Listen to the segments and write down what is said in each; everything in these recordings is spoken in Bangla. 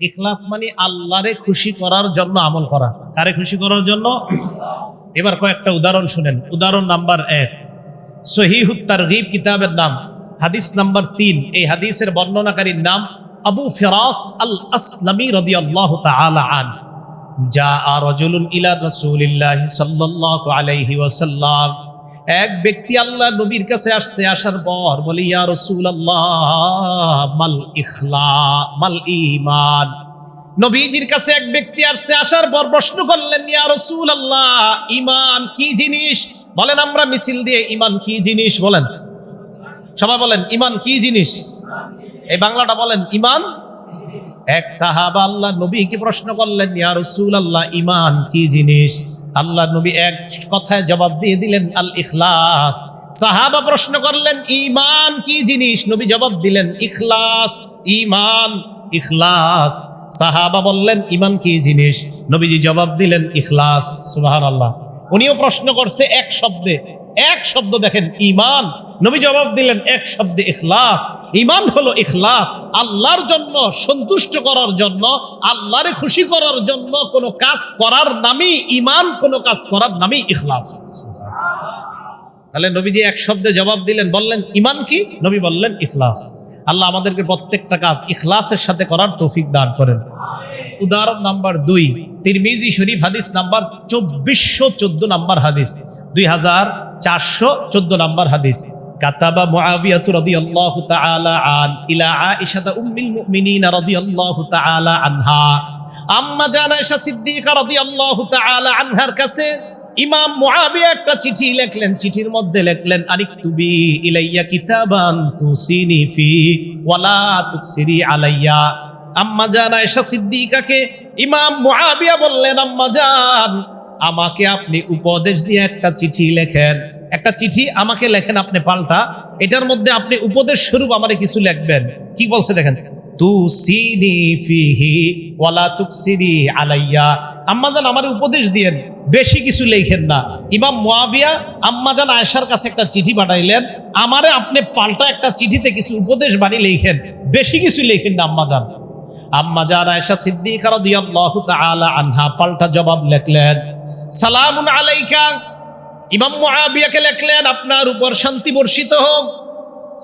ইখলাস মানে আল্লাহরে খুশি করার জন্য আমল করা। কারে খুশি করার জন্য? এবার কয়েকটা উদাহরণ শুনেন। উদাহরণ নাম্বার এক। সহিহুত তারগিব কিতাবের নাম। হাদিস নাম্বার তিন। এই হাদিসের বর্ণনাকারীর নাম আবু ফিরাস আল আসলামী রাদিয়াল্লাহু তাআলা আন। যা রজুলুন ইলা রাসূলিল্লাহ সাল্লাল্লাহু আলাইহি ওয়াসাল্লাম। এক ব্যক্তি আল্লাহ নবীর কাছে আসছে, আসার পর বলে, ইয়া রাসূলুল্লাহ, মাল ইখলা, মাল ঈমান। নবীজির কাছে এক ব্যক্তি আসছে, আসার পর প্রশ্ন করলেন, ইয়া আল্লাহ ইমান কি জিনিস? বলেন, আমরা মিছিল দিয়ে ইমান কি জিনিস? বলেন। সবাই বলেন ইমান কি জিনিস? এই বাংলাটা বলেন ইমান এক সাহাবা আল্লাহ নবীকে প্রশ্ন করলেন, ইয়া রসুল আল্লাহ ইমান কি জিনিস? আল্লাহ নবী এক কথায় জবাব দিয়ে দিলেন, আল ইখলাস। সাহাবা প্রশ্ন করলেন ইমান কি জিনিস? নবী জবাব দিলেন, ইখলাস ইমান ইখলাস। সাহাবা বললেন ইমান কি জিনিস? নবীজি জবাব দিলেন, ইখলাস। সুবহানাল্লাহ। উনিও প্রশ্ন করছে এক শব্দে এক শব্দ দেখেন ইমান নবী জবাব দিলেন, এক শব্দে ইখলাস। ইমান হলো ইখলাস। আল্লাহর জন্য, সন্তুষ্ট করার জন্য, আল্লাহরে খুশি করার জন্য কোনো কাজ করার নামই ইমান কোনো কাজ করার নামই ইখলাস। তাহলে নবীজি এক শব্দে জবাব দিলেন, বললেন ইমান কি? নবী বললেন, ইখলাস। আল্লাহ আমাদেরকে প্রত্যেকটা কাজ ইখলাসের সাথে করার তৌফিক দান করেন। উদাহরণ নাম্বার দুই, তিরমিজি শরীফ হাদিস নাম্বার চব্বিশশো চোদ্দ নাম্বার হাদিস। দুই হাজার চারশো চোদ্দ নাম্বার হাদিস। কাতাবা মুআবিয়াতু রাদিয়াল্লাহু তাআলা আন ইলা আয়েশা উম্মিল মুমিনিন রাদিয়াল্লাহু তাআলা আনহা। আম্মা জান আয়েশা সিদ্দিকা রাদিয়াল্লাহু তাআলা আনহার কাছে ইমাম মুআবিয়া একটা চিঠি লিখলেন। চিঠির মধ্যে লিখলেন আরিকতুবি ইলাইয়া কিতাবান তুসিনি ফি ওয়ালা তুকসিরি আলাইয়া। আম্মা জান আয়েশা সিদ্দিকাকে ইমাম মুআবিয়া বললেন, আম্মা আমাকে আপনি উপদেশ দিয়ে একটা চিঠি লেখেন। একটা চিঠি আমাকে লেখেন আপনি পাল্টা। এটার মধ্যে আপনি উপদেশ স্বরূপ আমারে কিছু লিখবেন। কি বলছে দেখেন। তু সিনি ফিহি ওয়ালা তুকসিরি আলাইয়া। আম্মাজান আমার উপদেশ দিয়েন, বেশি কিছু লেখেন না। ইমাম মুয়াবিয়া আম্মাজান আয়েশার কাছে একটা চিঠি পাঠাইলেন, আমারে আপনি পাল্টা একটা চিঠিতে কিছু উপদেশ বাণী লেখেন, বেশি কিছু লেখেন না আম্মাজান আম্মা জান আয়েশা সিদ্দিকা রাদিয়াল্লাহু তাআলা আনহা পাল্টা জবাব লিখলেন, সালামুন আলাইকা। ইমাম মুআবিয়াকে লিখলেন, আপনার উপর শান্তি বর্ষিত হোক।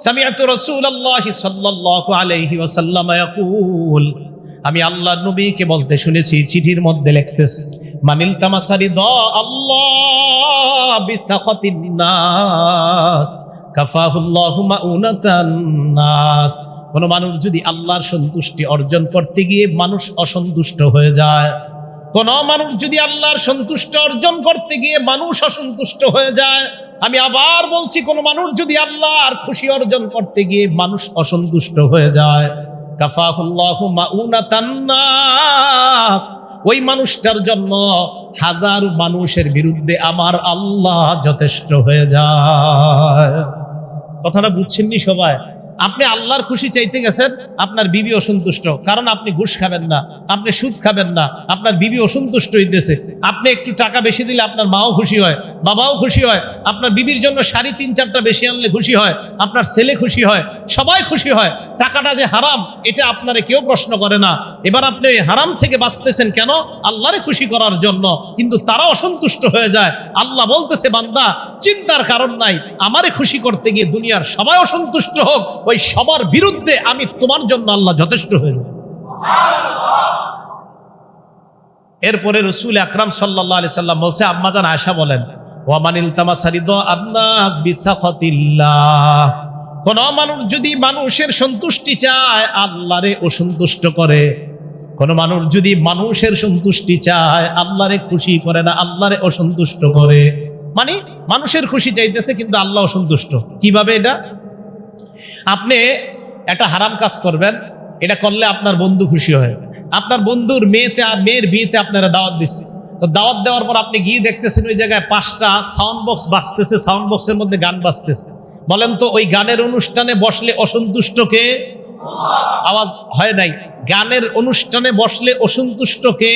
সামিআতু রাসূলুল্লাহি সাল্লাল্লাহু আলাইহি ওয়াসাল্লাম ইয়াকুল, আমি আল্লাহর নবীকে বলতে শুনেছি, চিঠির মধ্যে লিখতেছে, মানিল তামাসারি দ আল্লাহ বিসাখাতিন নাস, কাফাহুল্লাহু মাউনাতান নাস। কোনো মানুষ যদি আল্লাহর সন্তুষ্টি অর্জন করতে গিয়ে মানুষ অসন্তুষ্ট হয়ে যায়, কোন মানুষ যদি আল্লাহর সন্তুষ্ট অর্জন করতে গিয়ে মানুষ অসন্তুষ্ট হয়ে যায়, আমি আবার বলছি, কোন মানুষ যদি আল্লাহর খুশি অর্জন করতে গিয়ে মানুষ অসন্তুষ্ট হয়ে যায় ওই মানুষটার জন্য হাজার মানুষের বিরুদ্ধে আমার আল্লাহ যথেষ্ট হয়ে যায়। কথাটা বুঝছেননি সবাই? আপনি আল্লাহর খুশি চাইতে গেছেন, আপনার বিবি অসন্তুষ্ট। কারণ আপনি ঘুষ খাবেন না, আপনি সুদ খাবেন না, আপনার বিবি অসন্তুষ্ট হইতেছে। আপনি একটু টাকা বেশি দিলে আপনার মাও খুশি হয়, বাবাও খুশি হয়, আপনার বিবির জন্য শাড়ি তিন চারটা বেশি আনলে খুশি হয়, আপনার ছেলে খুশি হয়, সবাই খুশি হয়। টাকাটা যে হারাম, এটা আপনারে কেউ প্রশ্ন করে না। এবার আপনি হারাম থেকে বাঁচতেছেন কেন? আল্লাহরে খুশি করার জন্য। কিন্তু তারা অসন্তুষ্ট হয়ে যায়। আল্লাহ বলতেছে, বান্দা, চিন্তার কারণ নাই। আমারে খুশি করতে গিয়ে দুনিয়ার সবাই অসন্তুষ্ট হোক ওই সবার বিরুদ্ধে আমি তোমার জন্য আল্লাহ যথেষ্ট হয়ে যাব। এরপরে রসুল আকরাম সাল্লাহ আলি সাল্লাম বলছে আম্মাজান আয়সা বলেন কোন মানুষ যদি মানুষের সন্তুষ্টি চায়, আল্লাহরে অসন্তুষ্ট করে। কোন মানুষ যদি মানুষের সন্তুষ্টি চায়, আল্লাহরে খুশি করে না, আল্লাহরে অসন্তুষ্ট করে। মানে মানুষের খুশি চাইতেছে, কিন্তু আল্লাহ অসন্তুষ্ট। কীভাবে এটা? আপনি একটা হারাম কাজ করবেন, এটা করলে আপনার বন্ধু খুশি হয় আপনার বন্ধুর মেয়েতে, মেয়ের বিয়েতে আপনারা দাওয়াত দিচ্ছে তো দাওয়াত দেওয়ার পর আপনি গিয়ে দেখতেছেন ওই জায়গায় পাঁচটা সাউন্ড বক্স বাজতেছে সাউন্ড বক্সের মধ্যে গান বাজতেছে। বলেন তো, ওই গানের অনুষ্ঠানে বসলে অসন্তুষ্টকে আওয়াজ হয় নাই। গানের অনুষ্ঠানে বসলে অসন্তুষ্টকে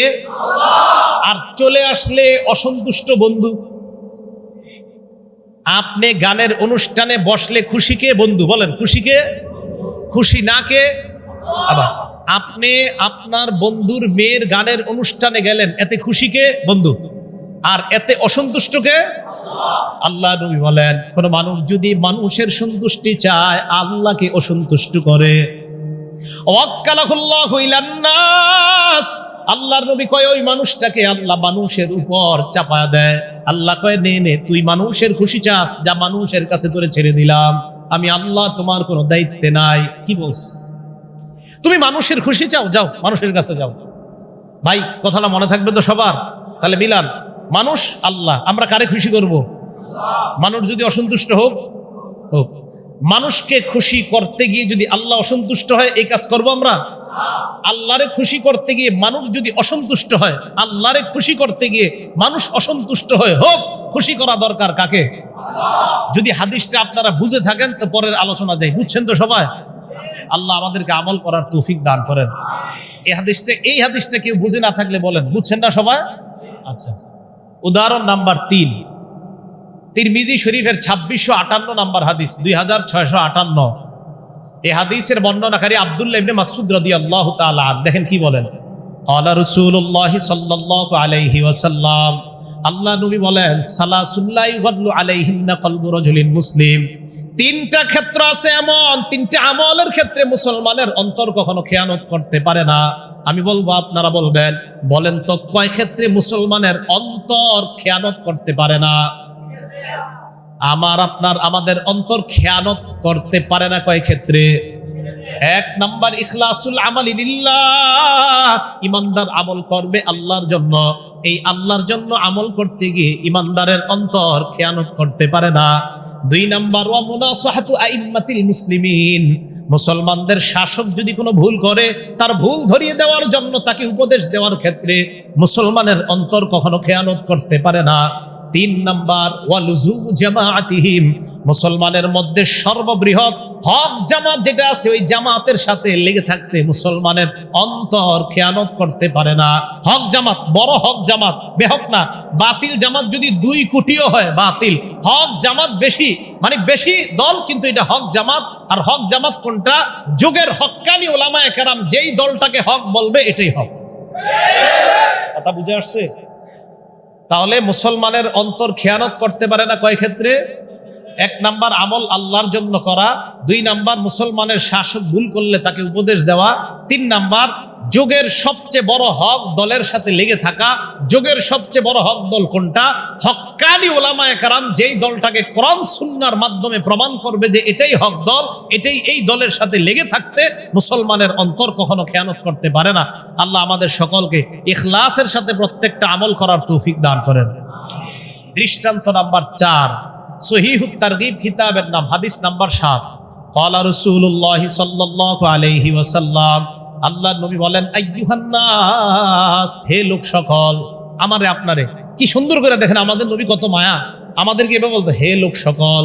আর চলে আসলে অসন্তুষ্ট বন্ধু আপনি গানের অনুষ্ঠানে বসলে খুশিকে বন্ধু? বলেন খুশিকে খুশি না কে? আবার আপনি আপনার বন্ধুর মেয়ের গানের অনুষ্ঠানে গেলেন, এতে খুশিকে বন্ধু? আর এতে অসন্তুষ্টকে আল্লাহ নবী বলেন, কোন মানুষ যদি মানুষের সন্তুষ্টি চায়, আল্লাহকে অসন্তুষ্ট করে। ওয়াক্কালাহুল্লাহু ইলান নাস আল্লাহর নবী কয়, ওই মানুষটাকে আল্লাহ মানুষের উপর চাপা দেয়। আল্লাহ কয়, নে নে, তুই মানুষের খুশি চাস, যা মানুষের কাছে তোরে ছেড়ে দিলাম। আমি আল্লাহ তোমার কোনো দায়িত্বে নাই। কি বলছ? তুমি মানুষের খুশি চাও? যাও, মানুষের কাছে যাও। ভাই, কথাটা মনে থাকবে তো সবার। তাহলে মিলান, মানুষ আল্লাহ, আমরা কারে খুশি করব? মানুষ যদি অসন্তুষ্ট হোক হোক। মানুষকে খুশি করতে গিয়ে যদি আল্লাহ অসন্তুষ্ট হয়, এই কাজ করব আমরা? আল্লাহরে খুশি করতে গিয়ে মানুষ যদি অসন্তুষ্ট হয়, আল্লাহরে খুশি করতে গিয়ে মানুষ অসন্তুষ্ট হয় হোক, খুশি করা দরকার কাকে? যদি হাদিসটা আপনারা বুঝে থাকেন, তো পরের আলোচনা যাই। বুঝছেন তো সবাই? আল্লাহ আমাদেরকে আমল করার তৌফিক দান করেন। এই হাদিসটা এই হাদিসটা কেউ বুঝে না থাকলে বলেন, বুঝছেন না সবাই? আচ্ছা উদাহরণ নাম্বার তিন। তিরমিজি শরীফের ছাব্বিশশো আটান্ন নাম্বার হাদিস, দুই হাজার ছয়শো আটান্ন। এই হাদিসের বর্ণনাকারী আব্দুল্লাহ ইবনে মাসউদ রাদিয়াল্লাহু তাআলা দেখেন কি বলেন? ক্বালা রাসূলুল্লাহ সাল্লাল্লাহু আলাইহি ওয়াসাল্লাম। আল্লাহ নবী বলেন সালাসুল্লাহ ইউগাল্লু আলাইহিন্না কলবু রাজুলিন মুসলিম। তিনটা ক্ষেত্র আছে এমন, তিনটা আমলের ক্ষেত্রে মুসলমানের অন্তর কখনো খেয়ানত করতে পারে না। আমি বলব, আপনারা বলবেন, বলেন তো, কয় ক্ষেত্রে মুসলমানের অন্তর খেয়ানত করতে পারে না? আমার আপনার আমাদের অন্তর খেয়ানত করতে পারে না কয় ক্ষেত্রে? এক নাম্বার, ইখলাসুল আমালি ইমানদার আমল করবে আল্লাহর জন্য। এই আল্লাহর জন্য আমল করতে গিয়ে ইমানদারের অন্তর খেয়ানত করতে পারে না। দুই নাম্বার, ওয়া মুনাসাহাতু আইম্মাতিল মুসলিমিন। মুসলমানদের শাসক যদি কোনো ভুল করে, তার ভুল ধরিয়ে দেওয়ার জন্য তাকে উপদেশ দেওয়ার ক্ষেত্রে মুসলমানের অন্তর কখনো খেয়ানত করতে পারে না। তিন নাম্বার মুসলমানের মধ্যে সর্ববৃহৎ হক জামাত যেটা আছে, ওই জামাতের সাথে লেগে থাকতে মুসলমানের অন্তর খেয়ানত করতে পারে না। হক জামাত, বড় হক জামাত, বেহক না। বাতিল জামাত যদি দুই কোটিও হয়, বাতিল। হক জামাত বেশি মানে বেশি দল, কিন্তু এটা হক জামাত। আর হক জামাত কোনটা? যুগের হক্কানি ওলামা একরাম যেই দলটাকে হক বলবে, এটাই হক। কথা বুঝে আসছে? তাহলে মুসলমানের অন্তর খেয়ানত করতে পারে না কয় ক্ষেত্রে? এক নাম্বার আমল আল্লাহর জন্য করা, দুই নাম্বার মুসলমানের শাসক ভুল করলে তাকে উপদেশ দেওয়া, তিন নাম্বার যোগের সবচেয়ে বড় হক দলের সাথে লেগে থাকা, যোগের সবচেয়ে বড় হক দল কোনটা? হক্কানি ওলামায়ে কারাম যেই দলটাকে কোরআন, সুন্নার মাধ্যমে প্রমাণ করবে যে এটাই হক দল, এটাই এই দলের সাথে লেগে থাকতে মুসলমানের অন্তর কখনো খেয়ানত করতে পারে না। আল্লাহ আমাদের সকলকে ইখলাসের সাথে প্রত্যেকটা আমল করার তৌফিক দান করেন। দৃষ্টান্ত নাম্বার চার সহিহুত তারগিব কিতাবের নাম, হাদিস নাম্বার সাত। কলা রসুল্লাহ সাল্লাহ আলাইহি ওয়াসাল্লাম আল্লাহ নবী বলেন, আইয়ুহান্নাস, হে লোক সকল, আমারে আপনারে, কি সুন্দর করে দেখেন আমাদের নবী কত মায়া। আমাদেরকে এভাবে বলতো, হে লোক সকল,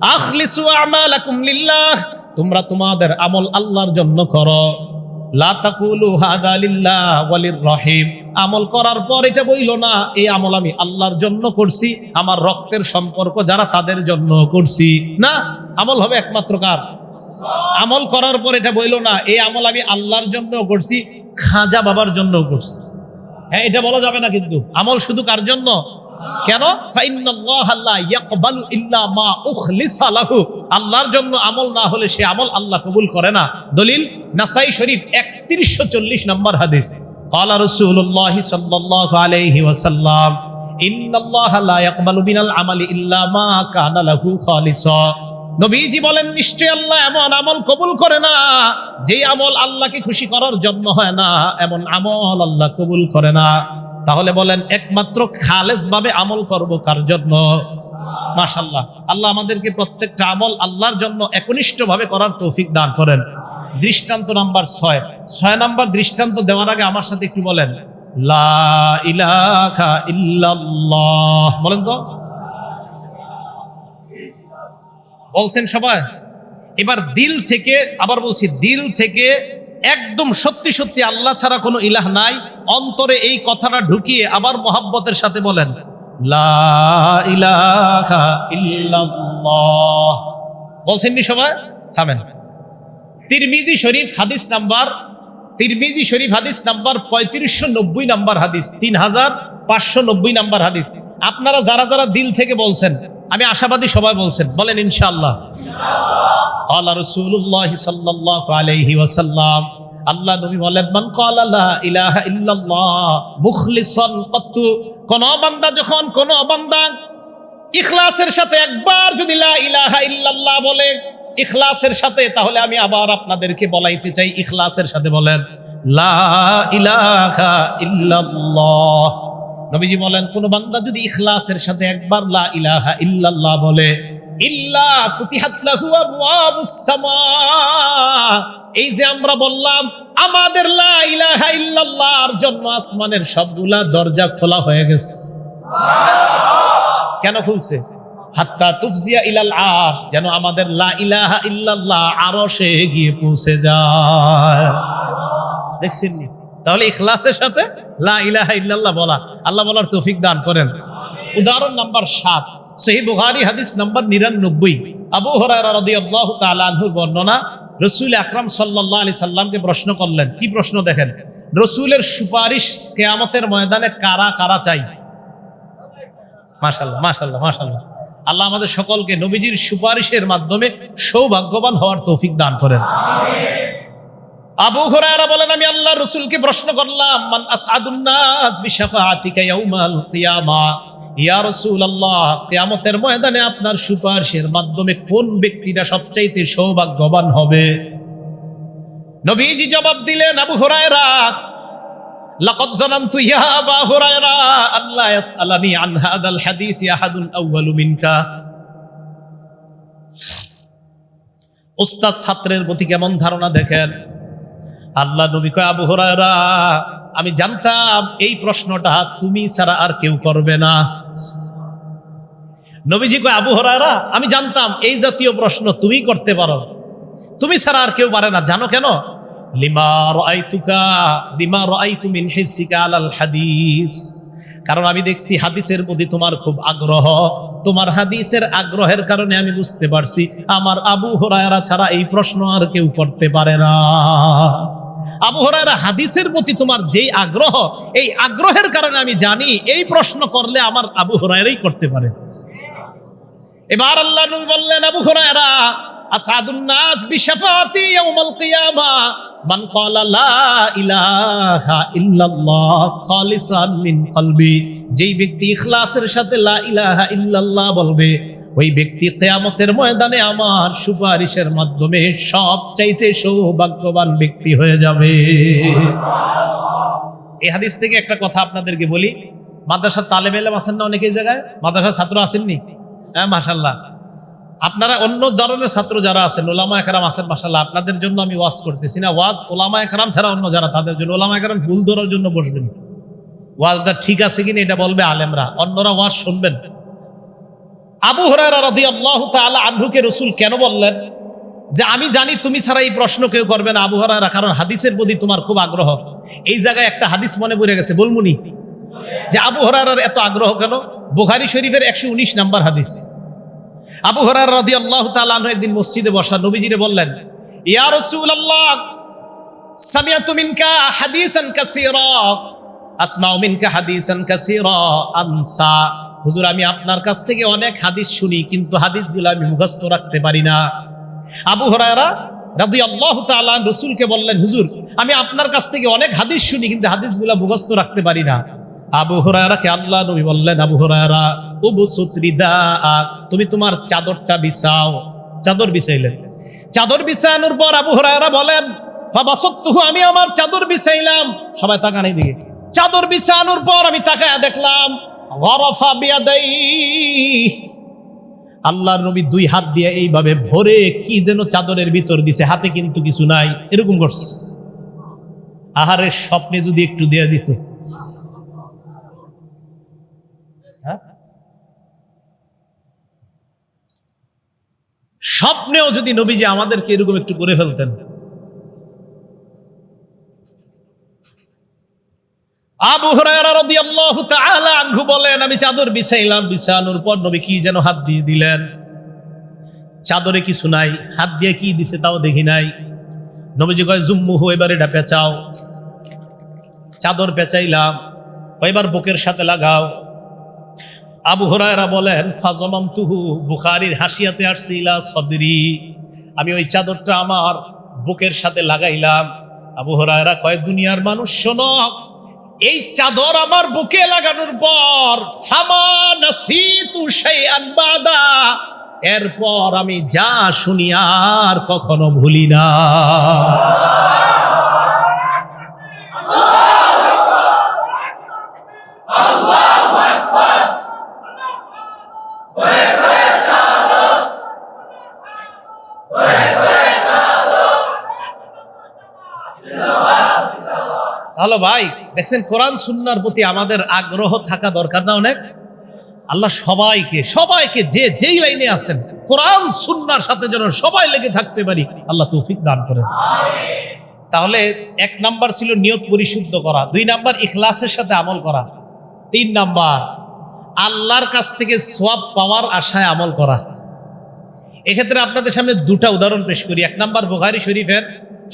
আখলিসু আমালাকুম লিল্লাহ, তোমরা তোমাদের আমল আল্লাহর জন্য করো। রহিম। আমল করার পর এটা বইল না, এই আমল আমি আল্লাহর জন্য করছি, আমার রক্তের সম্পর্ক যারা তাদের জন্য করছি। না, আমল হবে একমাত্র কার? আমল করার পর এটা বইল না এই আমল আমি আল্লাহর জন্য করছি খাজা বাবার জন্য করছি হ্যাঁ এটা বলা যাবে না কিন্তু আমল শুধু কার জন্য কেন ফাইন্নাল্লাহ লা ইয়াকবালু ইল্লা মা উখলিসা লাহু আল্লাহর জন্য আমল না হলে সে আমল আল্লাহ কবুল করে না দলিল নাসাই শরীফ 3140 নম্বর হাদিস قال رسول الله صلى الله عليه وسلم ان الله لا يقبل من العمل الا ما كان له خالصا নবীজি বলেন নিশ্চয় আল্লাহ এমন আমল কবুল করে না যে আমল আল্লাহকে খুশি করার জন্য হয় না, এমন আমল আল্লাহ কবুল করে না। তাহলে বলেন, একমাত্র খালেজ ভাবে আমল করব কার জন্য? মাশাল্লাহ আল্লাহ আমাদেরকে প্রত্যেকটা আমল আল্লাহর জন্য একনিষ্ঠ ভাবে করার তৌফিক দান করেন। দৃষ্টান্ত নাম্বার ছয়। ছয় নাম্বার দৃষ্টান্ত দেওয়ার আগে আমার সাথে একটু বলেন, লা ইলাহা ইল্লাল্লাহ। বলেন তো। বলছেন সবাই, এবার দিল থেকে, আবার বলছি, দিল থেকে একদম সত্যি সত্যি আল্লাহ ছাড়া কোনো ইলাহ নাই। অন্তরে এই কথাটা ঢুকিয়ে আবার মোহাব্বতের সাথে বলেন, লা ইলাহা ইল্লাল্লাহ। বলছেন নি সবাই? থামেন। তিরমিজি শরীফ হাদিস নাম্বার, তিরমিজি শরীফ হাদিস নাম্বার পঁয়ত্রিশশো নব্বই নাম্বার হাদিস, তিন হাজার পাঁচশো নব্বই নাম্বার হাদিস। আপনারা যারা যারা দিল থেকে বলছেন আমি আশাবাদী সবাই বলছেন, বলেন ইনশাআল্লাহ। আল্লাহ রসুল্লাহ সাল্লাহ আলাইহি ওয়াসাল্লাম, আল্লাহ নবী বলেন, মান লা ইলাহা ইল্লাল্লাহ মুখলিসান কত্তু কোন বান্দা যখন কোন বান্দা ইখলাসের সাথে একবার যদি লা ইলাহা ইল্লাল্লাহ বলে, ইখলাসের সাথে, তাহলে আমি আবার আপনাদেরকে বলাইতে চাই, ইখলাসের সাথে বলেন, লা ইলাহা ইল্লাল্লাহ নবীজি বলেন, কোন বান্দা যদি ইখলাসের সাথে একবার লা ইলাহা ইল্লাল্লাহ বলে, ইল্লা ফুতিহাত লাহু আবওয়াবুস সামা এই যে আমরা বললাম, আমাদের লা ইলাহা ইল্লাল্লাহর জন্য আসমানের সবগুলা দরজা খোলা হয়ে গেছে। কেন খুলছে? হাত্তা তুফজিয়া ইলাল আর যেন আমাদের লা ইলাহা ইল্লাল্লাহ আরও সে গিয়ে পৌঁছে যায়। দেখছেন? তাহলে ইখলাসের সাথে লা ইলাহা ইল্লাল্লাহ বলা। আল্লাহ বলার তৌফিক দান করেন। উদাহরণ নাম্বার সাত সহি বুখারী হাদিস নাম্বার নিরানব্বই। আবু তাআলা আনহুর বর্ণনা, রসুল আকরাম সাল্লাল্লাহু আলাইহি সাল্লামকে প্রশ্ন করলেন, কি প্রশ্ন দেখেন? রসুলের সুপারিশ কেয়ামতের ময়দানে কারা কারা চাই? মাশাল্লাহ মাশাল্লাহ মাশাল্লাহ আল্লাহ আমাদের সকলকে নবীজির সুপারিশের মাধ্যমে সৌভাগ্যবান হওয়ার তৌফিক দান করেন। আবু হুরায়রা বলেন, আমি আল্লাহ রসুলকে প্রশ্ন করলাম ময়দানে আপনার সুপারিশের মাধ্যমে কোন ব্যক্তিটা সবচাইতে সৌভাগ্যবান হবে? নবীজি জবাব দিলেন, আবু হুরায়রা আল্লাহ ওস্তাদ ছাত্রের প্রতি কেমন ধারণা দেখেন? আল্লাহ নবী কয়, আবু হরায়রা, আমি জানতাম এই প্রশ্নটা তুমি ছাড়া আর কেউ করবে না। নবীজি কয়, আবু হরায়রা, আমি জানতাম এই জাতীয় প্রশ্ন তুমি করতে পারো। তুমি ছাড়া আর কেউ পারে না। জানো কেন? লিমা রাআইতুকা, লিমা রাআইতু মিন হিরসিকা আলাল হাদিস। কারণ আমি দেখছি হাদিসের প্রতি তোমার খুব আগ্রহ। তোমার হাদিসের আগ্রহের কারণে আমি বুঝতে পারছি, আমার আবু হরায়রা ছাড়া এই প্রশ্ন আর কেউ করতে পারে না। আবু হরায়রা হাদিসের প্রতি তোমার যেই আগ্রহ, এই আগ্রহের কারণে আমি জানি এই প্রশ্ন করলে আমার আবু হরায়রাই করতে পারে। এবার আল্লাহ নবী বললেন, আবু হুরায়রা, আসাদুন নাস বিশাফাতি কিয়ামা, মান ক্বালা লা ইলাহা ইল্লাল্লাহ খালিসান মিন কলবি। যেই ব্যক্তি ইখলাসের সাথে লা ইলাহা ইল্লাল্লাহ বলবে ওই ব্যক্তি কিয়ামতের ময়দানে আমার সুপারিশের মাধ্যমে সবচাইতে সৌভাগ্যবান ব্যক্তি হয়ে যাবে। এই হাদিস থেকে একটা কথা আপনাদেরকে বলি। মাদ্রাসার তালেব এলেম আছেন না অনেকেই জায়গায়? মাদ্রাসার ছাত্র আসেননি? হ্যাঁ মাসাল্লাহ আপনারা অন্য ধরনের ছাত্র যারা আছেন, ওলামা একরাম আছেন মাসাল্লাহ আপনাদের জন্য আমি ওয়াজ করতেছি না। ওয়াজ ওলামা একরাম ছাড়া অন্য যারা, তাদের জন্য ওলামা একরাম ভুল ধরার জন্য বসবেন। ওয়াজটা ঠিক আছে কিনা এটা বলবে আলেমরা। অন্যরা ওয়াজ শুনবেন। আবু আনহুকে রসুল কেন বললেন? যে আমি জানি তুমি ছাড়া এই প্রশ্ন কেউ করবে না, আবু হরায়রা, কারণ হাদিসের প্রতি তোমার খুব আগ্রহ। এই জায়গায় একটা হাদিস মনে পড়ে গেছে, বলমুনি। যে আবু হরার এত আগ্রহ কেন? বুখারি শরীফের একশো উনিশ নাম্বার হাদিস। আবু হরার রদি আল্লাহ তালু একদিন মসজিদে বসা নবীজিরে বললেন, ইয়া রসুল আল্লাহ আনসা। হুজুর, আমি আপনার কাছ থেকে অনেক হাদিস শুনি, কিন্তু হাদিসগুলো আমি মুখস্থ রাখতে পারি না। আবু হরায়রা রাদি আল্লাহ তাআলা রসুলকে বললেন, হুজুর, আমি আপনার কাছ থেকে অনেক হাদিস শুনি, কিন্তু হাদিসগুলো মুখস্থ রাখতে পারি না। আবু হুরায়রাকে আল্লাহ নবী বললেন, আবু হুরায়রা উবু সুত্রিদা তুমি তোমার চাদরটা বিছাও। চাদর বিছাইলেন। চাদর বিছানোর পর আবু হুরায়রা বলেন ফাবাসত্তুহু আমি আমার চাদর বিছাইলাম। সবাই তাকান দিকে চাদর বিছানোর পর আমি তাকায় দেখলাম আল্লাহর নবী দুই হাত দিয়ে এইভাবে ভরে কি যেন চাদরের ভিতর দিছে, হাতে কিন্তু কিছু নাই, এরকম করছে। আহারের স্বপ্নে যদি একটু দেয়া দিত। হ্যাঁ? স্বপ্নেও যদি নবীজি আমাদেরকে এরকম একটু করে ফেলতেন। আবু বলেন, আমি চাদর বিছাইলাম, বিছানোর পর নবী কি যেন হাত দিয়ে দিলেন? চাদরে কিছু নাই, হাত দিয়ে কি দিছে তাও দেখি নাই। নবীজি কয়, জুম্মু জুম্মুহু এবার এটা পেঁচাও। চাদর পেঁচাইলাম এবার বুকের সাথে লাগাও। আবু হরায়রা বলেন ফাজমাম তুহু বুখারির হাসিয়াতে আসছিলা সদরি। আমি ওই চাদরটা আমার বুকের সাথে লাগাইলাম। আবু হরায়রা কয়, দুনিয়ার মানুষ শোনক এই চাদর আমার বুকে লাগানোর পর এরপর আমি যা শুনি আর কখনো ভুলি না। তাহলে ভাই, দেখছেন কোরআন সুন্নার প্রতি আমাদের আগ্রহ থাকা দরকার, না অনেক? আল্লাহ সবাইকে সবাইকে যে যেই লাইনে আছেন, কোরআন সুন্নার সাথে যেন সবাই লেগে থাকতে পারি, আল্লাহ তৌফিক দান করেন। তাহলে এক নাম্বার ছিল নিয়ত পরিশুদ্ধ করা, দুই নাম্বার ইখলাসের সাথে আমল করা, তিন নাম্বার আল্লাহর কাছ থেকে সোয়াব পাওয়ার আশায় আমল করা। এক্ষেত্রে আপনাদের সামনে দুটা উদাহরণ পেশ করি, এক নাম্বার বুখারি শরীফের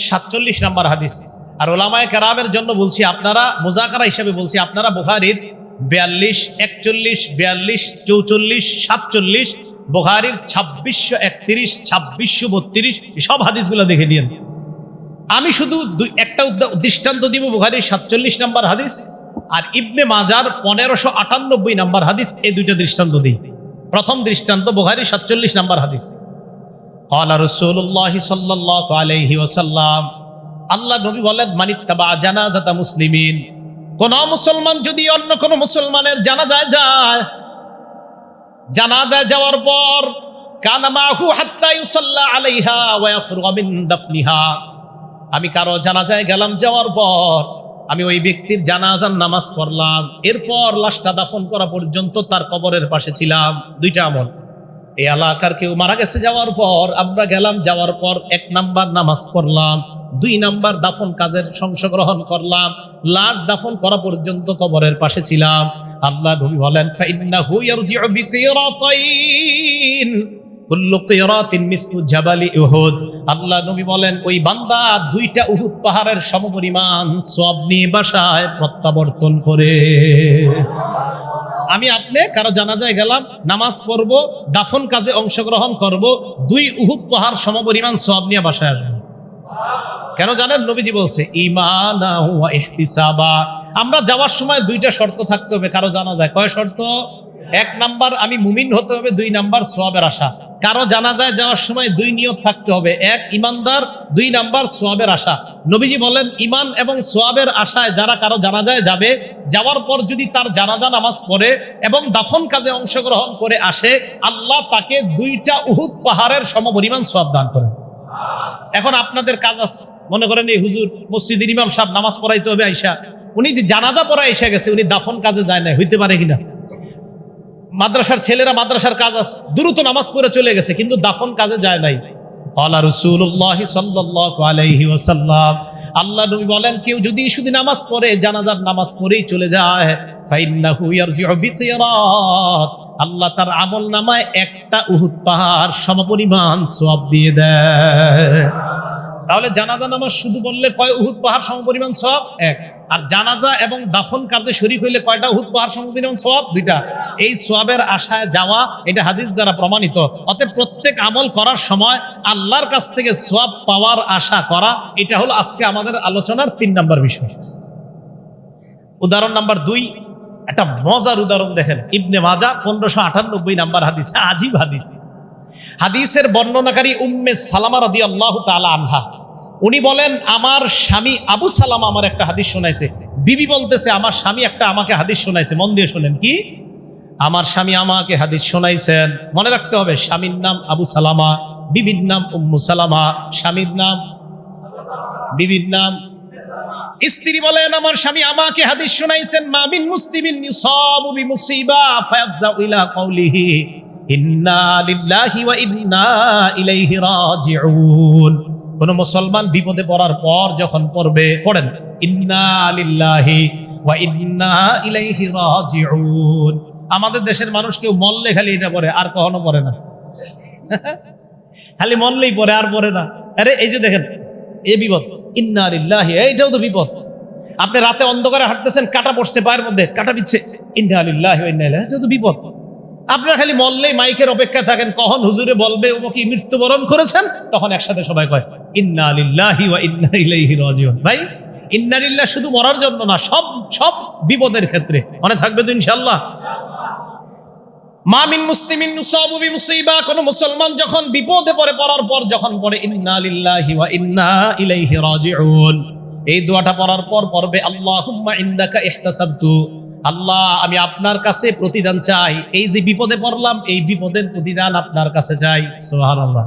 সাতচল্লিশ নাম্বার হাদিস। আর ওলামায় কারামের জন্য বলছি, আপনারা মোজাকারা হিসাবে বলছি, আপনারা বুখারির বিয়াল্লিশ, একচল্লিশ, বিয়াল্লিশ, চৌচল্লিশ, সাতচল্লিশ, বুখারির ছাব্বিশশো একত্রিশ, ছাব্বিশশো বত্রিশ সব হাদিসগুলো দেখে নিন আমি শুধু দুই, একটা দৃষ্টান্ত দিব বুখারির সাতচল্লিশ নাম্বার হাদিস আর ইবনে মাজার পনেরোশো আটানব্বই নাম্বার হাদিস, এই দুইটা দৃষ্টান্ত দিই। প্রথম দৃষ্টান্ত বুখারির সাতচল্লিশ নাম্বার হাদিস। কলা রসুল্লাহ সাল্লাহ আলহি ওসাল্লাম আল্লাহ নবী বলেন মানিত্তাবা জানাজাতা মুসলিমিন কোন মুসলমান যদি অন্য কোন মুসলমানের জানাজায় যায়, জানাজায় যাওয়ার পর কানামাহু হাত্তা ইউসাল্লা আলাইহা ওয়া মিন আমি কারও জানাজায় গেলাম যাওয়ার পর, আমি ওই ব্যক্তির জানাজার নামাজ পড়লাম, এরপর লাশটা দাফন করা পর্যন্ত তার কবরের পাশে ছিলাম, দুইটা আমল। এই এলাকার কেউ মারা গেছে যাওয়ার পর, আমরা গেলাম, যাওয়ার পর এক নাম্বার নামাজ পড়লাম, দুই নাম্বার দাফন কাজের অংশগ্রহণ করলাম, লাশ দাফন করা পর্যন্ত কবরের পাশে ছিলাম। আল্লাহ নবী বলেন, ফাইন্নাহু ইয়ারজিউ উহুদ। আল্লাহ নবী বলেন, ওই বান্দা দুইটা উহুদ পাহাড়ের সমপরিমাণ সব নিয়ে বাসায় প্রত্যাবর্তন করে। আমি আপনি কারও জানাজায় গেলাম, নামাজ পড়ব, দাফন কাজে অংশগ্রহণ করব, দুই উহুদ পাহাড় সমপরিমাণ সব নিয়ে বাসায় আসব কেন জানেন? নবীজি বলছে, ইমানা আমরা যাওয়ার সময় দুইটা শর্ত থাকতে হবে, কারও জানা যায়। কয় শর্ত? এক নাম্বার, আমি মুমিন হতে হবে, দুই নাম্বার, সোয়াবের আশা। কারও জানা যায় যাওয়ার সময় দুই নিয়ত থাকতে হবে, এক, ইমানদার, দুই নাম্বার, সোয়াবের আশা। নবীজি বলেন, ইমান এবং সোয়াবের আশায় যারা কারও জানা যায় যাবে, যাওয়ার পর যদি তার জানাজা নামাজ পড়ে এবং দাফন কাজে অংশগ্রহণ করে আসে, আল্লাহ তাকে দুইটা উহুদ পাহাড়ের সমপরিমাণ সোয়াব দান করেন। এখন আপনাদের কাজ আছে। মনে করেন এই হুজুর মসজিদের ইমাম সাহেব নামাজ পড়াইতে হবে আইসা। উনি যে জানাজা পড়া এসে গেছে, উনি দাফন কাজে যায় না হইতে পারে কিনা? মাদ্রাসার ছেলেরা মাদ্রাসার কাজ আছে। দ্রুত নামাজ পড়ে চলে গেছে, কিন্তু দাফন কাজে যায় নাই। কলা রসুল্লাহ সাল্লাহ আলাইহি ওসাল্লাম আল্লাহ নবী বলেন, কেউ যদি শুধু নামাজ পড়ে, জানাজার নামাজ পড়েই চলে যায় আল্লাহ তার আমল নামায় একটা উহুদ পাহাড় সমপরিমাণ সওয়াব দিয়ে দেয়। তাহলে জানাজা নামাজ শুধু বললে কয় উহুদ পাহাড় সমপরিমাণ সব এক। আর জানাজা এবং দাফন কাজে শরীক হইলে কয়টা? উহুদ পাহাড় সমপরিমাণ সওয়াব দুইটা। এই সওয়াবের আশায় যাওয়া এটা হাদিস দ্বারা প্রমাণিত। অতএব প্রত্যেক আমল করার সময় আল্লাহর কাছ থেকে সওয়াব পাওয়ার আশা করা, এটা হলো আজকে আমাদের আলোচনার তিন নম্বর বিষয়। উদাহরণ নাম্বার দুই, একটা মজার উদাহরণ দেখেন। ইবনে মাজা পনেরোশো আটানব্বই নাম্বার হাদিস, আজিব হাদিস। হাদিসের বর্ণনাকারী উম্মে সালামা রদি আল্লাহ তালা আনহা। উনি বলেন, আমার স্বামী আবু সালাম আমার একটা হাদিস শোনাইছে। বিবি বলতেছে, আমার স্বামী একটা আমাকে হাদিস শোনাইছে। মন দিয়ে শোনেন কি? আমার স্বামী আমাকে হাদিস শোনাইছেন। মনে রাখতে হবে, স্বামীর নাম আবু সালামা, বিবির নাম উম্মু সালামা, স্বামীর নাম বিবির নাম স্ত্রী বলেন, আমার স্বামী আমাকে হাদিস শোনাইছেন। মামিন মুসলিমিন ইউসাবু বিমুসিবা ফায়াফজাউ ইলা কওলিহি, ইন্না লিল্লাহি ওয়া ইন্না ইলাইহি রাজিউন। কোন মুসলমান বিপদে পড়ার পর যখন পড়বে, পড়েন। ইন্না লিল্লাহি ওয়া ইন্না ইলাইহি রাজিউন। আমাদের দেশের মানুষ কেউ মল্লে খালি এটা পড়ে, আর কখনো পড়ে না। খালি মল্লেই পড়ে, আর পড়ে না। আরে, এই যে দেখেন, এ বিপদ। ইন্না লিল্লাহি এইটাও তো বিপদ। আপনি রাতে অন্ধকারে হাঁটতেছেন, কাটা পড়ছে পায়ের মধ্যে, কাটা দিচ্ছে ইন্না লিল্লাহি ওয়া ইন্না ইলাইহি এটাও তো বিপদ। আপনারা খালি মল্লেই মাইকের অপেক্ষা থাকেন, কখন হুজুরে বলবে ও কি মৃত্যুবরণ করেছেন? তখন একসাথে সবাই কয় ভাই ইন্নালিল্লাহ শুধু মরার জন্য না, সব সব বিপদের ক্ষেত্রে। মনে থাকবে তো ইনশাআল্লাহ? মামিন মুসলিমিন কোন মুসলমান যখন বিপদে পড়ে, পড়ার পর যখন পড়ে, ইন্না লিল্লাহি ওয়া ইন্না ইলাইহি রাজিউন। এই দোয়াটা পড়ার পর পড়বে, আল্লাহুম্মা ইন্দাকা ইহতাসাবতু। আল্লাহ, আমি আপনার কাছে প্রতিদান চাই। এই যে বিপদে পড়লাম, এই বিপদের প্রতিদান আপনার কাছে চাই। সুবহানাল্লাহ।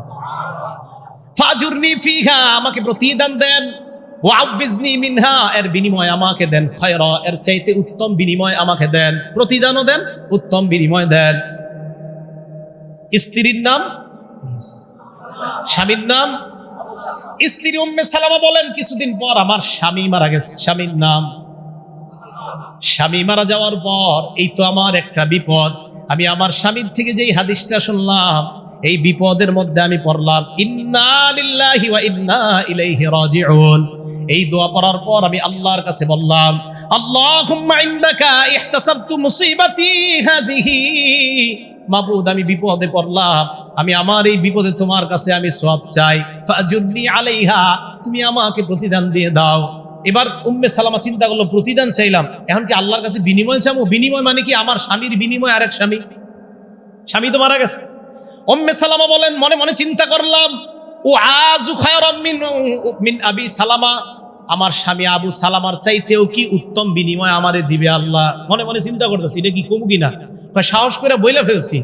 ফাজুরনি ফিহা, আমাকে প্রতিদান দেন। ওয়াবিজনি মিনহা, এর বিনিময় আমাকে দেন। খয়রা, এর চাইতে উত্তম বিনিময় আমাকে দেন। প্রতিদানও দেন, উত্তম বিনিময় দেন। স্ত্রীর নাম? স্বামীর নাম? স্ত্রী উম্মে সালামা বলেন, কিছুদিন পর আমার স্বামী মারা গেছে। স্বামীর নাম? স্বামী মারা যাওয়ার পর, এই তো আমার একটা বিপদ। আমি আমার স্বামীর থেকে যেই হাদিসটা শুনলাম এই বিপদের মধ্যে আমি পড়লাম, ইন্না লিল্লাহি ওয়া ইন্না ইলাইহি রাজিউন। এই দোয়া পড়ার পর আমি আল্লাহর কাছে বললাম, আল্লাহুম্মা ইন্দাকা ইহতাসাবতু মুসিবাতি হাযিহি। মাবুদ, আমি বিপদে পড়লাম, আমি আমার এই বিপদে তোমার কাছে আমি সব চাই। ফাজুরনি আলাইহা, তুমি আমাকে প্রতিদান দিয়ে দাও। এবার উম্মে সালামা চিন্তা করল, প্রতিদান চাইলাম। এখন কি আল্লাহর কাছে বিনিময় চাবো? বিনিময় মানে কি আমার স্বামীর বিনিময় আরেক স্বামী? স্বামী তো মারা গেছে। উম্মে সালামা বলেন, মনে মনে চিন্তা করলাম, ও আজু মিন আবি সালামা, আমার স্বামী আবু সালামার চাইতেও কি উত্তম বিনিময় আমারে দিবে আল্লাহ? মনে মনে চিন্তা করতেছি, এটা কি কমু কিনা? সাহস করে বইলে ফেলছি,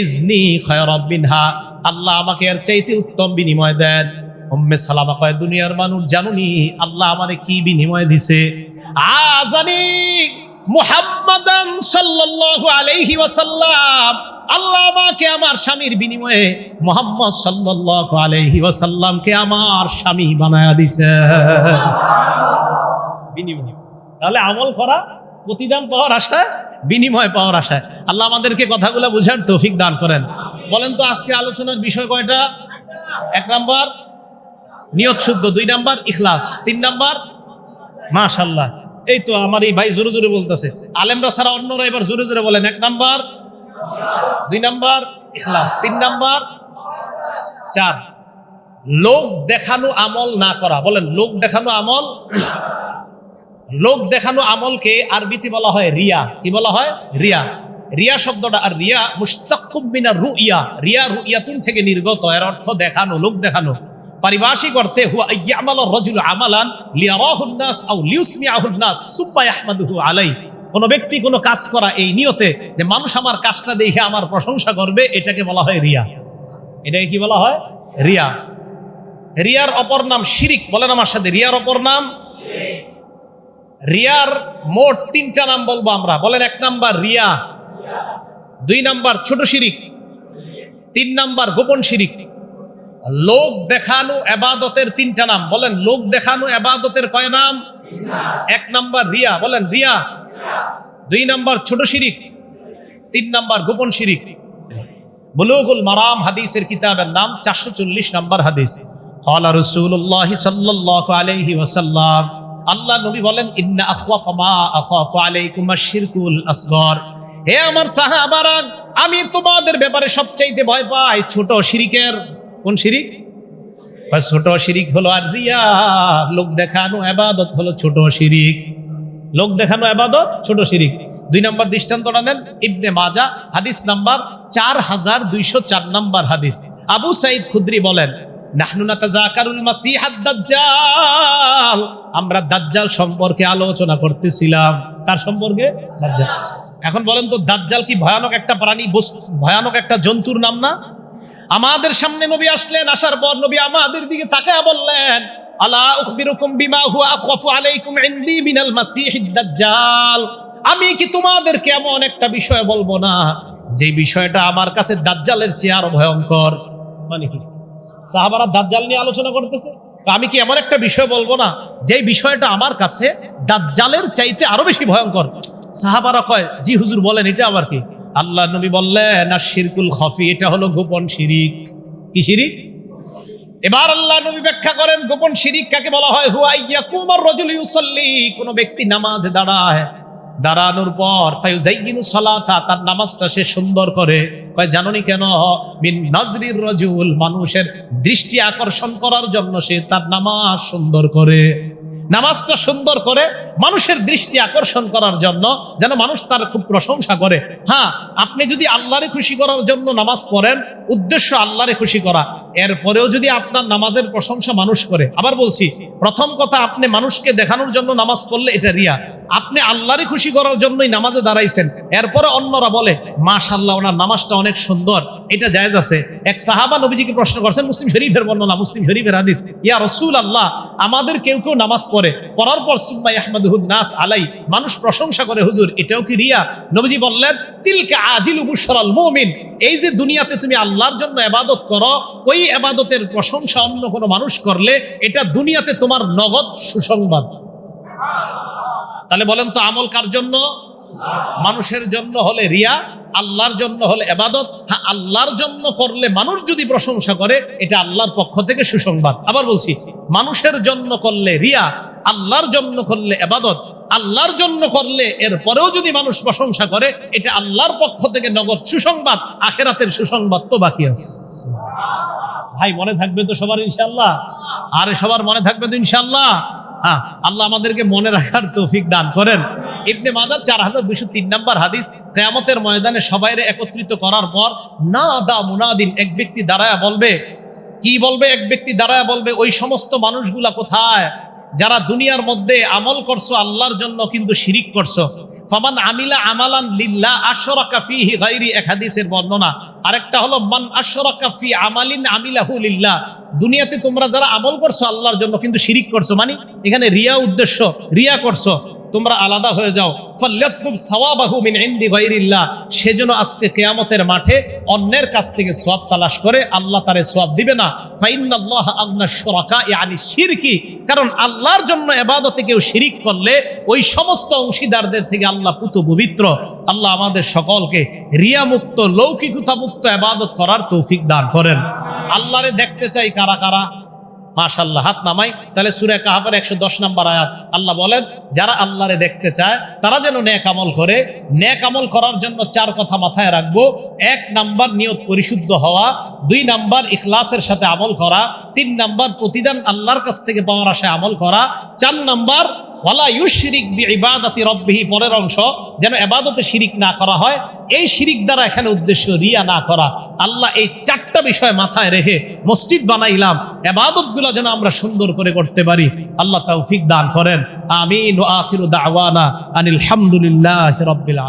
ইজনি খায়রাম হা আল্লাহ আমাকে এর চাইতে উত্তম বিনিময় দেন। উম্মে সালামা কয়, দুনিয়ার মানুষ জানুনি, আল্লাহ আমারে কি বিনিময় দিছে? আজানি মুহাম্মাদান সাল্লাল্লাহু আলাইহি ওয়াসাল্লাম আল্লাহ আমাকে আমার স্বামীর বিনিময়ে মোহাম্মদ আলাইহি ওয়াসাল্লামকে আমার স্বামী বানায়া দিছে। তাহলে আমল করা, প্রতিদান পাওয়ার আশায় বিনিময় পাওয়ার আশায় আল্লাহ আমাদেরকে কথাগুলো বুঝার তৌফিক দান করেন। বলেন তো আজকে আলোচনার বিষয় কয়টা? এক নাম্বার, নিয়ত শুদ্ধ। দুই নাম্বার, ইখলাস। তিন নাম্বার মাশাল্লাহ এই তো আমার এই ভাই জোরে জোরে বলতেছে। আলেমরা ছাড়া অন্যরা এবার জোরে জোরে বলেন। এক নাম্বার দুই নাম্বার ইখলাস, তিন নাম্বার চার। লোক দেখানো আমল না করা। বলেন, লোক দেখানো আমল, লোক দেখানো আমলকে আরবিতে বলা হয় রিয়া। কি বলা হয়? রিয়া। রিয়া শব্দটা, আর রিয়া মুস্তাকুবিনা রুইয়া। রিয়া রুইয়াতুন থেকে নির্গত, এর অর্থ দেখানো, লোক দেখানো। পারিভাষিক অর্থে হুয়া ইয়ামাল রজুল আমালান লিয়ারাহুন নাস আও লিউসমিআহুন নাস সুম্মা ইয়াহমাদুহু আলাই কোন ব্যক্তি কোনো কাজ করা এই নিয়তে যে মানুষ আমার কাজটা দেখে আমার প্রশংসা করবে, এটাকে বলা হয় রিয়া। এটাকে কি বলা হয়? রিয়া। রিয়ার অপর নাম শিরিক। বলেন আমার সাথে, রিয়ার অপর নাম রিয়ার মোট তিনটা নাম বলব আমরা। বলেন এক নাম্বার রিয়া, দুই নাম্বার ছোট শিরিক, তিন নাম্বার গোপন শিরিক। লোক দেখানো এবাদতের তিনটা নাম। বলেন লোক দেখানো এবাদতের কয় নাম? এক নাম্বার রিয়া। বলেন রিয়া দুই নাম্বার ছোট শিরিক, তিন নাম্বার গোপন শিরিক। বুলুগুল মারাম হাদিসের কিতাবের নাম চারশো চল্লিশ নাম্বার হাদিস। কলা বলেন আসগর। হে আমার সাহাবারা, আমি তোমাদের ব্যাপারে সবচাইতে ভয় পাই ছোট শিরিকের। কোন শিরিক? ছোট শিরিক হলো আর রিয়া। লোক দেখানো আবাদত হলো ছোট শিরিক। লোক দেখানো এবাদত ছোট শিরিক। দুই নম্বর দৃষ্টান্তটা নেন ইবনে মাজা, হাদিস নাম্বার চার হাজার দুইশো চার নাম্বার হাদিস। আবু সাইদ খুদ্রি বলেন আমরা দাজ্জাল সম্পর্কে আলোচনা করতেছিলাম। কার সম্পর্কে? দাজ্জাল। এখন বলেন তো, দাজ্জাল কি ভয়ানক একটা প্রাণী ভয়ানক একটা জন্তুর নাম না? আমাদের সামনে নবী আসলেন, আসার পর নবী আমাদের দিকে তাকায় বললেন আলা উখবিরুকুম বিমা হুয়া আখওয়াফু আলাইকুম ইনদি মিনাল মাসিহিদ দাজ্জাল। আমি কি তোমাদেরকে এমন একটা বিষয় বলব না? যে বিষয়টা আমার কাছে দাজ্জালের চেয়ে আরও ভয়ঙ্কর। মানে কি? সাহাবারা দাজ্জাল নিয়ে আলোচনা করতেছে। আমি কি এমন একটা বিষয় বলব না? যে বিষয়টা আমার কাছে দাজ্জালের চাইতে আরও বেশি ভয়ঙ্কর। সাহাবারা কয়, জি হুজুর, বলেন, এটা আবার কি? আল্লাহ নবী বললেন আর শিরকুল খফি, এটা হলো গোপন শিরিক। কি শিরিক? এবার আল্লাহ নবী ব্যাখ্যা করেন, গোপন শিরিক কাকে বলা হয়? হুয়া কুমার রজুল ইউসাল্লি। কোনো ব্যক্তি নামাজে দাঁড়ায়, দাঁড়ানোর পর ফায়ুজাইয়িনু সালাতা, তার নামাজটা সে সুন্দর করে। কয়, জাননি কেন? মিন নাজরির রজুল, মানুষের দৃষ্টি আকর্ষণ করার জন্য সে তার নামাজ সুন্দর করে। নামাজটা সুন্দর করে মানুষের দৃষ্টি আকর্ষণ করার জন্য যেন মানুষ তার খুব প্রশংসা করে। হ্যাঁ আপনি যদি আল্লাহরে খুশি করার জন্য নামাজ পড়েন, উদ্দেশ্য আল্লাহরে খুশি করা। এরপরেও যদি আপনার নামাজের প্রশংসা মানুষ করে, আবার বলছি, প্রথম কথা আপনি মানুষকে দেখানোর জন্য নামাজ পড়লে এটা রিয়া। আপনি আল্লাহরে খুশি করার জন্যই নামাজে দাঁড়াইছেন। এরপরে অন্যরা বলে মাশাল্লাহ ওনার নামাজটা অনেক সুন্দর। এটা জায়েজ আছে। এক সাহাবা নবীজিকে প্রশ্ন করছেন, মুসলিম শরীফের বর্ণনা, মুসলিম শরীফের হাদিস? ইয়া রসুল আল্লাহ আমাদের কেউ কেউ নামাজ পড়ে। পড়ার পর সুম্মাই আহমদুহুদ নাস আলাই, মানুষ প্রশংসা করে, হুজুর, এটাও কি রিয়া? নবীজি বললেন, তিলকে আজিল বুশরাল মুমিন, এই যে দুনিয়াতে তুমি আল্লাহর জন্য এবাদত করো, ওই এবাদতের প্রশংসা অন্য কোনো মানুষ করলে, এটা দুনিয়াতে তোমার নগদ সুসংবাদ। তাহলে বলেন তো আমল কার জন্য? মানুষের জন্য হলে রিয়া, আল্লাহর জন্য হলে এবাদত। হ্যাঁ আল্লাহর জন্য করলে মানুষ যদি প্রশংসা করে, এটা আল্লাহর পক্ষ থেকে সুসংবাদ। আবার বলছি, মানুষের জন্য করলে রিয়া, আল্লাহর জন্য করলে এবাদত। আল্লাহর জন্য করলে এর পরেও যদি মানুষ প্রশংসা করে, এটা আল্লাহর পক্ষ থেকে নগদ সুসংবাদ, আখেরাতের সুসংবাদ তো বাকি আছে। ভাই, মনে থাকবে তো সবার ইনশাল্লাহ আরে সবার মনে থাকবে তো ইনশাল্লাহ হ্যাঁ আল্লাহ আমাদেরকে মনে রাখার তৌফিক দান করেন। ইবনে মাজার চার হাজার দুশো তিন নম্বর হাদিস, কেয়ামতের ময়দানে সবাইরে একত্রিত করার পর না দা মুনাদিন, এক ব্যক্তি দাঁড়ায় বলবে, কি বলবে? এক ব্যক্তি দাঁড়ায় বলবে, ওই সমস্ত মানুষগুলা কোথায়? যারা দুনিয়ার মধ্যে আমল করছ, আল্লাহর জন্য কিন্তু শিরিক করছ। ফমান আমিলা আমালান লিল্লা আশরাকা ফিহি গায়রি, এক হাদিসের বর্ণনা। আরেকটা হলো, মান আশরাকা ফি আমালিন আমিলাহু লিল্লাহ দুনিয়াতে তোমরা যারা আমল করছ, আল্লাহর জন্য কিন্তু শিরিক করছ। মানে এখানে রিয়া উদ্দেশ্য, রিয়া করছ। তোমরা আলাদা হয়ে যাও। ফাল্যাতকুব সাওয়াবাহু মিন ইনদি গায়রিল্লাহ। সেজন্য আজকে মাঠে অন্যের কাছ থেকে সওয়াব তালাশ করে, আল্লাহ তারে সওয়াব দিবে না। আগনা ইয়ানি শিরকি। কারণ আল্লাহর জন্য ইবাদতে কেউ শিরিক করলে ওই সমস্ত অংশীদারদের থেকে আল্লাহ পুত পবিত্র আল্লাহ আমাদের সকলকে রিয়া মুক্ত লৌকিকতা মুক্ত ইবাদত করার তৌফিক দান করেন। আল্লাহরে দেখতে চাই কারা কারা? মাশাল্লাহ হাত নামাই। তাহলে সুরে কাহাবের একশো দশ নম্বর আয়াত। আল্লাহ বলেন, যারা আল্লাহরে দেখতে চায়, তারা যেন ন্যাক আমল করে। ন্যাক আমল করার জন্য চার কথা মাথায় রাখব। এক নাম্বার নিয়ত পরিশুদ্ধ হওয়া, দুই নাম্বার ইখলাসের সাথে আমল করা, তিন নাম্বার প্রতিদান আল্লাহর কাছ থেকে পাওয়ার আশায় আমল করা, চার নাম্বার ওয়ালা ইউ শিরিক বি ইবাদাতি রব্বিহি, পরের অংশ, যেন এবাদতে শিরিক না করা হয়। এই শিরিক দ্বারা এখানে উদ্দেশ্য রিয়া না করা। আল্লাহ এই চারটা বিষয় মাথায় রেখে মসজিদ বানাইলাম। এবাদতগুলো যেন আমরা সুন্দর করে করতে পারি। আল্লাহ তৌফিক দান করেন। আমিন ও আখিরু দাওয়ানা আনিল হামদুলিল্লাহ রাব্বিল